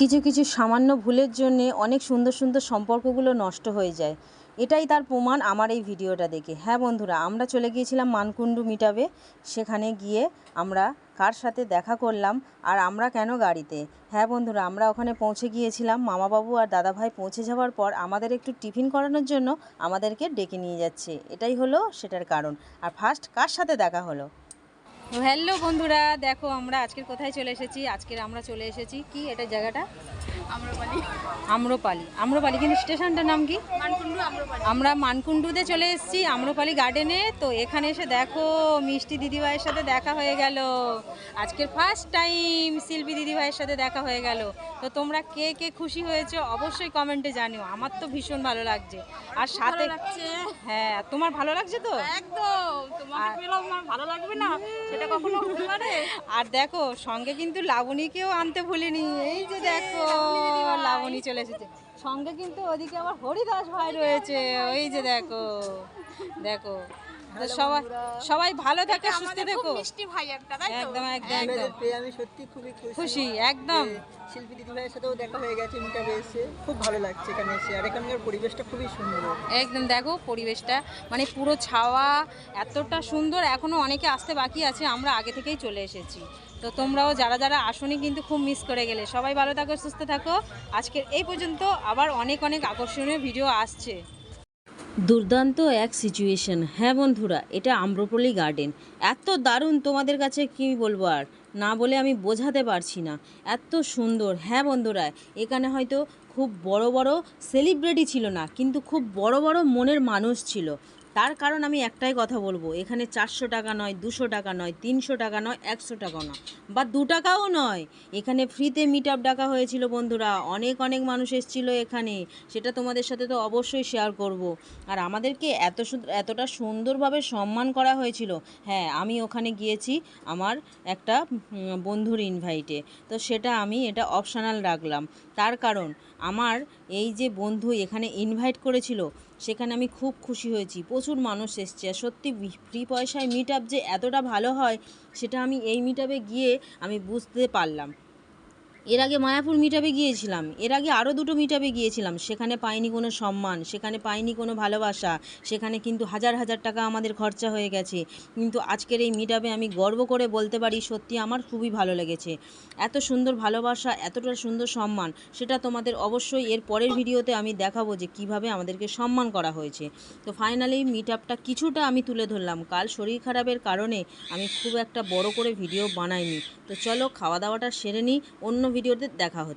কিছু কিছু সামান্য ভুলের জন্যে অনেক সুন্দর সুন্দর সম্পর্কগুলো নষ্ট হয়ে যায়। এটাই তার প্রমাণ আমার এই ভিডিওটা দেখে। হ্যাঁ বন্ধুরা, আমরা চলে গিয়েছিলাম মানকুণ্ডু মিটাবে। সেখানে গিয়ে আমরা কার সাথে দেখা করলাম আর আমরা কেন গাড়িতে? হ্যাঁ বন্ধুরা, আমরা ওখানে পৌঁছে গিয়েছিলাম। মামাবাবু আর দাদাভাই পৌঁছে যাওয়ার পর আমাদের একটু টিফিন করানোর জন্য আমাদেরকে ডেকে নিয়ে যাচ্ছে। এটাই হলো সেটার কারণ। আর ফার্স্ট কার সাথে দেখা হলো? হ্যালো বন্ধুরা দেখো আমরা আজকের কোথায় চলে এসেছি? আজকের আমরা চলে এসেছি কি এটা জায়গাটা? আম্রপালি। আম্রপালি। আম্রপালি কিন্তু স্টেশনটার নাম কি? আমরা মানকুণ্ডুতে চলে এসেছি আম্রপালি গার্ডেনে তো এখানে এসে দেখো মিষ্টি দিদিভাইয়ের সাথে দেখা হয়ে গেল। আজকের ফার্স্ট টাইম শিল্পী দিদিভাইয়ের সাথে দেখা হয়ে গেল। তো তোমরা কে কে খুশি হয়েছে অবশ্যই কমেন্টে জানিও। আমার তো ভীষণ ভালো লাগছে। আর সাথে হ্যাঁ তোমার ভালো লাগছে তো? একদম। আমার ভালো লাগবে না। সেটা কখনো হতে পারে? আর দেখো সঙ্গে কিন্তু লাবণীকেও আনতে ভুলিনি। এই যে দেখো লাবণী চলে এসেছে। সঙ্গে কিন্তু ওদিকে আবার হরিদাস ভাই রয়েছে। ওই যে দেখো দেখো। সবাই সবাই ভালো থাকো সুস্থ থেকো। মিষ্টি ভাই একটা তাই তো? একদম একদম। একদম আমি সত্যি খুবই খুশি। খুশি একদম। শিল্পী দিদিভাইয়ের সাথেও দেখা হয়ে গেছে মিটাবে এসে খুব ভালো লাগছে এখানে এসে। আর এখানকার পরিবেশটা খুবই সুন্দর। একদম দেখো পরিবেশটা। মানে পুরো ছাওয়া এতটা সুন্দর। এখনও অনেকে আসতে বাকি আছে আমরা আগে থেকেই চলে এসেছি। তো তোমরাও যারা যারা আসনি কিন্তু খুব মিস করে গেলে। সবাই ভালো থাকো সুস্থ থাকো। আজকের এই পর্যন্ত আবার অনেক অনেক আকর্ষণীয় ভিডিও আসছে। দুর্দান্ত এক সিচুয়েশন হ্যাঁ বন্ধুরা, এটা আম্রপলি গার্ডেন এত দারুণ, তোমাদের কাছে কি বলব আর? না বলে আমি বোঝাতে পারছি না। এত সুন্দর হ্যাঁ বন্ধুরা, এখানে হয়তো খুব বড় বড় সেলিব্রিটি ছিল না, কিন্তু খুব বড় বড় মনের মানুষ ছিল। তার কারণ আমি একটাই কথা বলব, এখানে চারশো টাকা নয়, দুশো টাকা নয়, তিনশো টাকা নয়, একশো টাকা নয়, বা দু টাকাও নয়। এখানে ফ্রিতে মিট আপ ডাকা হয়েছিল বন্ধুরা, অনেক অনেক মানুষ এসেছিল এখানে, সেটা তোমাদের সাথে তো অবশ্যই শেয়ার করব। আর আমাদেরকে এত এতটা সুন্দরভাবে সম্মান করা হয়েছিল। হ্যাঁ আমি ওখানে গিয়েছি আমার একটা বন্ধুর ইনভাইটে তো সেটা আমি, এটা অপশনাল রাখলাম। তার কারণ, আমার এই যে বন্ধু এখানে ইনভাইট করেছিল সেখানে আমি খুব খুশি হয়েছি। প্রচুর মানুষ এসছে আর সত্যি ফ্রি পয়সায় মিট যে এতটা ভালো হয়, সেটা আমি এই মিট গিয়ে আমি বুঝতে পারলাম। এর আগে মায়াপুর মিটাবে গিয়েছিলাম। এর আগে আরও দুটো মিটাবে গিয়েছিলাম। সেখানে পাইনি কোনো সম্মান, সেখানে পাইনি কোনো ভালোবাসা, সেখানে কিন্তু হাজার হাজার টাকা আমাদের খরচা হয়ে গেছে। কিন্তু আজকের এই মিটাবে আমি গর্ব করে বলতে পারি, সত্যি আমার খুবই ভালো লেগেছে। এত সুন্দর ভালোবাসা, এতটা সুন্দর সম্মান, সেটা তোমাদের অবশ্যই এর পরের ভিডিওতে আমি দেখাবো যে কীভাবে আমাদেরকে সম্মান করা হয়েছে। তো ফাইনালি মিট আপটা কিছুটা আমি তুলে ধরলাম। কাল শরীর খারাপের কারণে আমি খুব একটা বড় করে ভিডিও বানাইনি। তো চলো খাওয়া দাওয়াটা সেরে নিই, অন্য ভিডিওতে দেখা হচ্ছে।